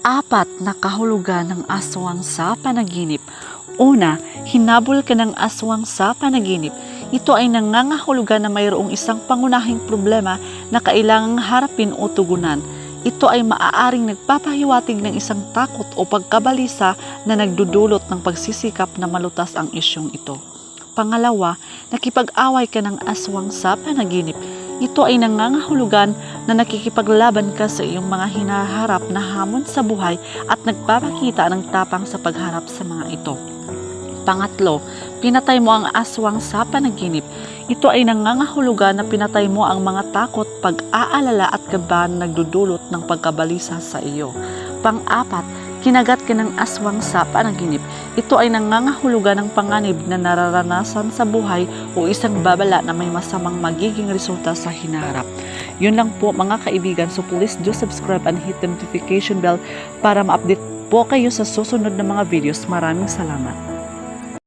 Apat na kahulugan ng aswang sa panaginip. Una, hinabol ka ng aswang sa panaginip. Ito ay nangangahulugan na mayroong isang pangunahing problema na kailangang harapin o tugunan. Ito ay maaaring nagpapahiwatig ng isang takot o pagkabalisa na nagdudulot ng pagsisikap na malutas ang isyong ito. Pangalawa, nakipag-away ka ng aswang sa panaginip. Ito ay nangangahulugan na nakikipaglaban ka sa iyong mga hinaharap na hamon sa buhay at nagpapakita ng tapang sa pagharap sa mga ito. Pangatlo, pinatay mo ang aswang sa panaginip. Ito ay nangangahulugan na pinatay mo ang mga takot, pag-aalala at kaba na nagdudulot ng pagkabalisa sa iyo. Pang-apat, kinagat ka ng aswang sa panaginip. Ito ay nangangahulugan ng panganib na nararanasan sa buhay o isang babala na may masamang magiging resulta sa hinaharap. Yun lang po mga kaibigan. So please do subscribe and hit the notification bell para ma-update po kayo sa susunod na mga videos. Maraming salamat.